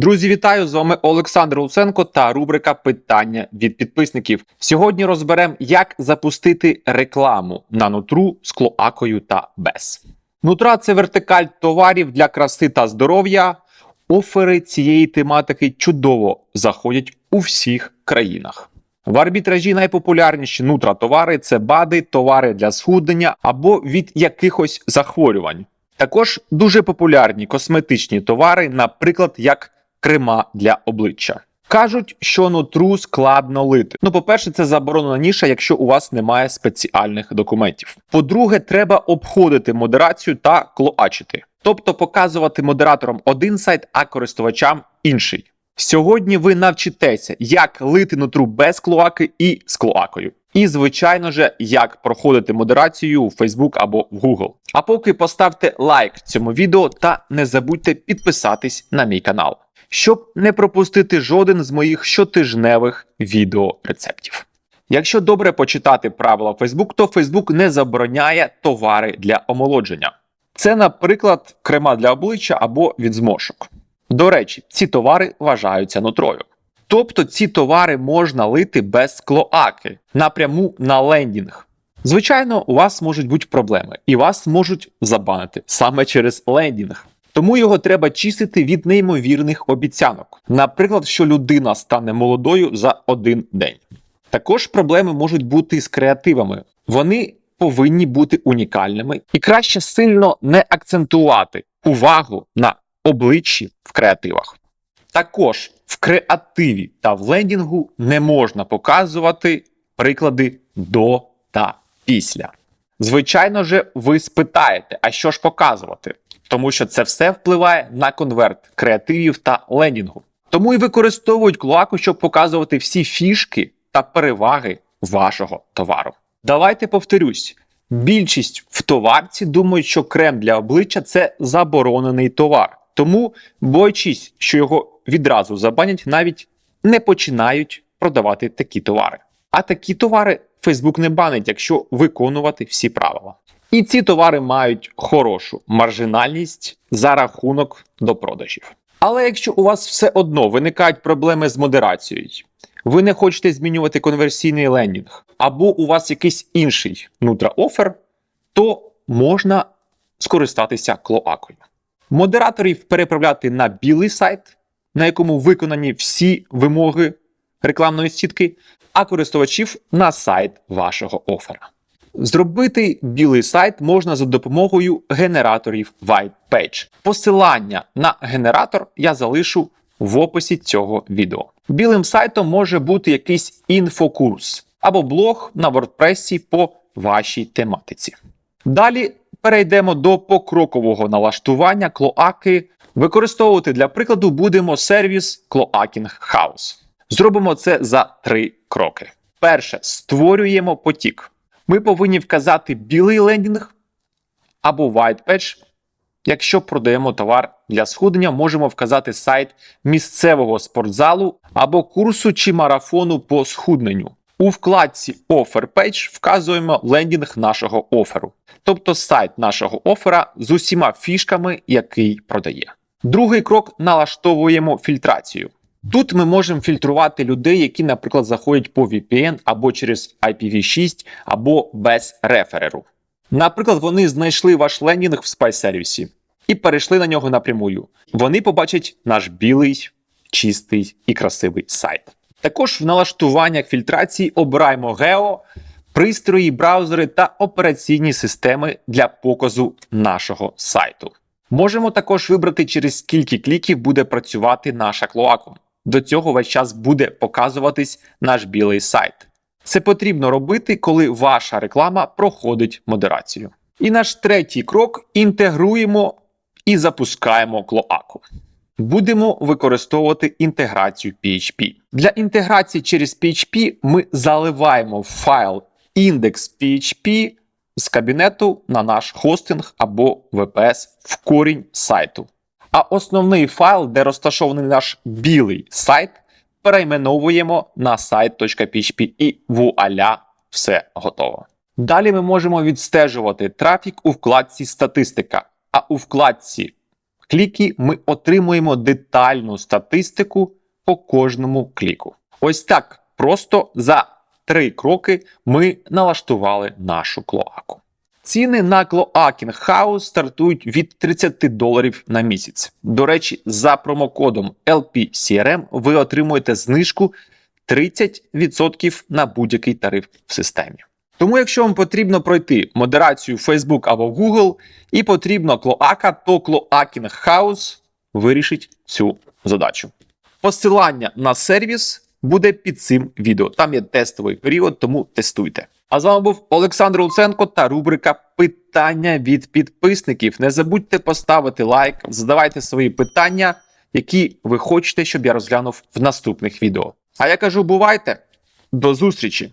Друзі, вітаю! З вами Олександр Луценко та рубрика Питання від підписників. Сьогодні розберемо, як запустити рекламу на нутру з клоакою та без. Нутра це вертикаль товарів для краси та здоров'я. Офери цієї тематики чудово заходять у всіх країнах. В арбітражі найпопулярніші нутра-товари це БАДи, товари для схуднення або від якихось захворювань. Також дуже популярні косметичні товари, наприклад, як крема для обличчя. Кажуть, що нутру складно лити. Ну, по-перше, це заборонена ніша, якщо у вас немає спеціальних документів. По-друге, треба обходити модерацію та клоачити, тобто показувати модераторам один сайт, а користувачам інший. Сьогодні ви навчитеся, як лити нутру без клоаки і з клоакою. І, звичайно же, як проходити модерацію у Facebook або в Google. А поки поставте лайк цьому відео та не забудьте підписатись на мій канал, щоб не пропустити жоден з моїх щотижневих відео рецептів. Якщо добре почитати правила Facebook, то Facebook не забороняє товари для омолодження. Це, наприклад, крема для обличчя або від зморшок. До речі, ці товари вважаються нутрою. Тобто ці товари можна лити без клоаки напряму на лендінг. Звичайно, у вас можуть бути проблеми, і вас можуть забанити саме через лендінг. Тому його треба чистити від неймовірних обіцянок. Наприклад, що людина стане молодою за один день. Також проблеми можуть бути з креативами. Вони повинні бути унікальними і краще сильно не акцентувати увагу на обличчі в креативах. Також в креативі та в лендінгу не можна показувати приклади до та після. Звичайно же, ви спитаєте, а що ж показувати? Тому що це все впливає на конверт креативів та лендінгу. Тому і використовують клоаку, щоб показувати всі фішки та переваги вашого товару. Давайте повторюсь: більшість в товарці думають, що крем для обличчя це заборонений товар. Тому, боячись, що його відразу забанять, навіть не починають продавати такі товари. А такі товари Facebook не банить, якщо виконувати всі правила. І ці товари мають хорошу маржинальність за рахунок до продажів. Але якщо у вас все одно виникають проблеми з модерацією, ви не хочете змінювати конверсійний лендінг, або у вас якийсь інший нутра-офер, то можна скористатися клоакою. Модераторів переправляти на білий сайт, на якому виконані всі вимоги рекламної сітки, а користувачів на сайт вашого офера. Зробити білий сайт можна за допомогою генераторів White Page. Посилання на генератор я залишу в описі цього відео. Білим сайтом може бути якийсь інфокурс або блог на WordPress по вашій тематиці. Далі перейдемо до покрокового налаштування клоаки. Використовувати для прикладу будемо сервіс Cloaking House. Зробимо це за три кроки. Перше, створюємо потік. Ми повинні вказати білий лендінг або white page. Якщо продаємо товар для схуднення, можемо вказати сайт місцевого спортзалу або курсу чи марафону по схудненню. У вкладці Offer Page вказуємо лендінг нашого оферу, тобто сайт нашого офера з усіма фішками, який продає. Другий крок налаштовуємо фільтрацію. Тут ми можемо фільтрувати людей, які, наприклад, заходять по VPN або через IPv6, або без рефереру. Наприклад, вони знайшли ваш лендінг в спай-сервісі і перейшли на нього напрямую. Вони побачать наш білий, чистий і красивий сайт. Також в налаштуваннях фільтрації обираємо гео, пристрої, браузери та операційні системи для показу нашого сайту. Можемо також вибрати, через скільки кліків буде працювати наша клоака. До цього весь час буде показуватись наш білий сайт. Це потрібно робити, коли ваша реклама проходить модерацію. І наш третій крок інтегруємо і запускаємо клоаку. Будемо використовувати інтеграцію PHP. Для інтеграції через PHP ми заливаємо файл index.php з кабінету на наш хостинг або VPS в корінь сайту. А основний файл, де розташований наш білий сайт, перейменовуємо на сайт.php і вуаля, все готово. Далі ми можемо відстежувати трафік у вкладці Статистика, а у вкладці кліки ми отримуємо детальну статистику по кожному кліку. Ось так просто за три кроки ми налаштували нашу клоаку. Ціни на Cloaking House стартують від 30 доларів на місяць. До речі, за промокодом LPCRM ви отримуєте знижку 30% на будь-який тариф в системі. Тому, якщо вам потрібно пройти модерацію Facebook або Google і потрібно клоака, то Cloaking House вирішить цю задачу. Посилання на сервіс буде під цим відео. Там є тестовий період, тому тестуйте. А з вами був Олександр Луценко та рубрика Питання від підписників. Не забудьте поставити лайк, задавайте свої питання, які ви хочете, щоб я розглянув в наступних відео. А я кажу, бувайте! До зустрічі!